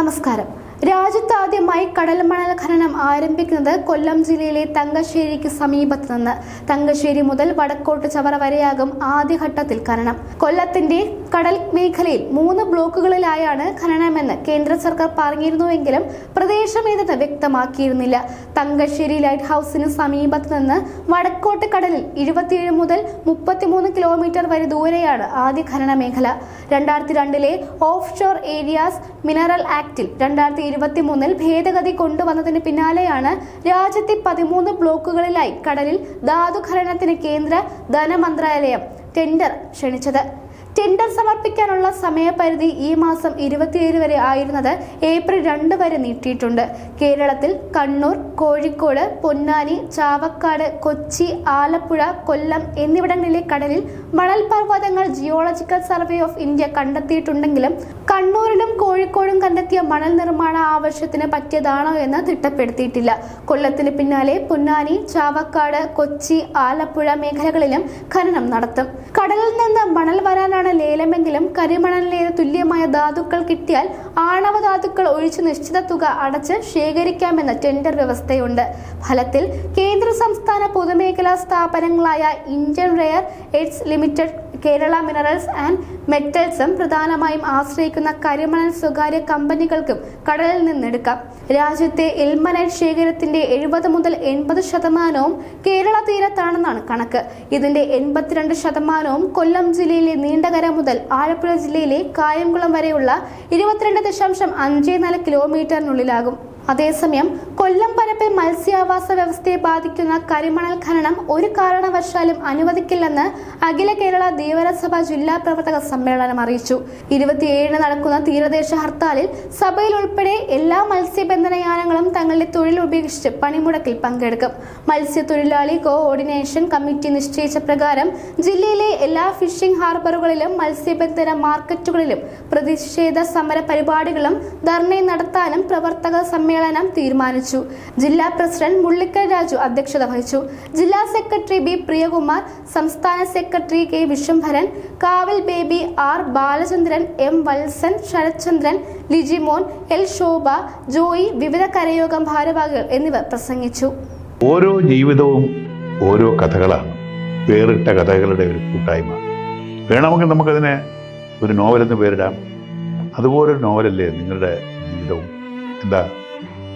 നമസ്കാരം. രാജ്യത്ത് ആദ്യമായി കടൽ മണൽ ഖനനം ആരംഭിക്കുന്നത് കൊല്ലം ജില്ലയിലെ തങ്കശ്ശേരിക്ക് സമീപത്ത് നിന്ന്. തങ്കശ്ശേരി മുതൽ വടക്കോട്ട് ചവറ വരെയാകും ആദ്യഘട്ടത്തിൽ ഖനനം. കൊല്ലത്തിന്റെ കടൽ മേഖലയിൽ മൂന്ന് ബ്ലോക്കുകളിലായാണ് ഖനനമെന്ന് കേന്ദ്ര സർക്കാർ പറഞ്ഞിരുന്നുവെങ്കിലും പ്രദേശം ഏതെന്ന് വ്യക്തമാക്കിയിരുന്നില്ല. തങ്കശ്ശേരി ലൈറ്റ് ഹൗസിന് സമീപത്ത് നിന്ന് വടക്കോട്ട് കടലിൽ ഇരുപത്തിയേഴ് മുതൽ മുപ്പത്തിമൂന്ന് കിലോമീറ്റർ വരെ ദൂരെയാണ് ആദ്യ ഖനന മേഖല രണ്ടായിരത്തി രണ്ടിലെ ഓഫ് ഷോർ ഏരിയാസ് മിനറൽ ആക്ടിൽ രണ്ടായിരത്തി ഇരുപത്തി മൂന്നിൽ ഭേദഗതി കൊണ്ടുവന്നതിന് പിന്നാലെയാണ് രാജ്യത്തെ പതിമൂന്ന് ബ്ലോക്കുകളിലായി കടലിൽ ധാതു ഖനനത്തിന് കേന്ദ്ര ധനമന്ത്രാലയം ടെൻഡർ ക്ഷണിച്ചത്. ടെൻഡർ സമർപ്പിക്കാനുള്ള സമയപരിധി ഈ മാസം ഇരുപത്തിയേഴ് വരെ ആയിരുന്നത് ഏപ്രിൽ രണ്ട് വരെ നീട്ടിയിട്ടുണ്ട്. കേരളത്തിൽ കണ്ണൂർ കോഴിക്കോട് പൊന്നാനി ചാവക്കാട് കൊച്ചി ആലപ്പുഴ കൊല്ലം എന്നിവിടങ്ങളിലെ കടലിൽ മണൽ പർവതങ്ങൾ ജിയോളജിക്കൽ സർവേ ഓഫ് ഇന്ത്യ കണ്ടെത്തിയിട്ടുണ്ടെങ്കിലും കണ്ണൂരിലും കോഴിക്കോടും കണ്ടെത്തിയ മണൽ നിർമ്മാണ ആവശ്യത്തിന് പറ്റിയതാണോ എന്ന് തിട്ടപ്പെടുത്തിയിട്ടില്ല. കൊല്ലത്തിന് പിന്നാലെ പൊന്നാനി ചാവക്കാട് കൊച്ചി ആലപ്പുഴ മേഖലകളിലും ഖനനം നടത്തും. കടലിൽ നിന്ന് മണൽ വരാനാണ് ലേലമെങ്കിലും കരിമണലിന് തുല്യമായ ധാതുക്കൾ കിട്ടിയാൽ ആണവ ധാതുക്കൾ ഒഴിച്ച് നിശ്ചിത തുക അടച്ച് ശേഖരിക്കാമെന്ന ടെൻഡർ വ്യവസ്ഥയുണ്ട്. ഫലത്തിൽ കേന്ദ്ര സംസ്ഥാന പൊതുമേഖലാ സ്ഥാപനങ്ങളായ Indian rare earths limited Kerala minerals and മെറ്റൽസും പ്രധാനമായും ആശ്രയിക്കുന്ന കരിമണൽ സ്വകാര്യ കമ്പനികൾക്കും കടലിൽ നിന്നെടുക്കാം. രാജ്യത്തെ എൽമനൈറ്റ് ശേഖരത്തിന്റെ എഴുപത് മുതൽ എൺപത് ശതമാനവും കേരള തീരത്താണെന്നാണ് കണക്ക്. ഇതിന്റെ എൺപത്തിരണ്ട് ശതമാനവും കൊല്ലം ജില്ലയിലെ നീണ്ടകര മുതൽ ആലപ്പുഴ ജില്ലയിലെ കായംകുളം വരെയുള്ള ഇരുപത്തിരണ്ട് ദശാംശം അഞ്ച് നാല് കിലോമീറ്ററിനുള്ളിലാകും അതേസമയം കൊല്ലം പരപ്പിൽ മത്സ്യാവാസ വ്യവസ്ഥയെ ബാധിക്കുന്ന കരിമണൽ ഖനനം ഒരു കാരണവശാലും അനുവദിക്കില്ലെന്ന് അഖില കേരള ദേവരസഭ ജില്ലാ പ്രവർത്തക സമ്മേളനം അറിയിച്ചു. ഇരുപത്തിയേഴിന് നടക്കുന്ന തീരദേശ ഹർത്താലിൽ സഭയിൽ ഉൾപ്പെടെ എല്ലാ മത്സ്യബന്ധന യാനങ്ങളും തങ്ങളുടെ തൊഴിൽ ഉപേക്ഷിച്ച് പണിമുടക്കിൽ പങ്കെടുക്കും. മത്സ്യത്തൊഴിലാളി കോഓർഡിനേഷൻ കമ്മിറ്റി നിശ്ചയിച്ച പ്രകാരം ജില്ലയിലെ എല്ലാ ഫിഷിംഗ് ഹാർബറുകളിലും മത്സ്യബന്ധന മാർക്കറ്റുകളിലും പ്രതിഷേധ സമര പരിപാടികളും ധർണയും നടത്താനും പ്രവർത്തക സമ്മേളനം തീരുമാനിച്ചു. ജില്ലാ പ്രസിഡന്റ് മുള്ളിക്കൽ രാജു അധ്യക്ഷത വഹിച്ചു. ജില്ലാ സെക്രട്ടറി ബി പ്രിയകുമാർ സംസ്ഥാന സെക്രട്ടറി കെ വിശ്വംഭരൻ കാവൽ Baby R Balachandran M Valsan Sarathchandran Lijimon L Shobha Joy വിവിധ കരയോഗം ഭാരവാഹികൾ എന്നിവർ പ്രസംഗിച്ചു. ഓരോ ജീവിതവും ഓരോ കഥകളാണ്. വേറിട്ട കഥകളുടെ ഒരു കൂട്ടായ്മ. വേണമെങ്കിൽ നമുക്കതിനെ ഒരു നോവലെന്ന് പേരിടാം. അതുപോലൊരു നോവലല്ലേ നിങ്ങളുടെ ജീവിതവും? എന്താ?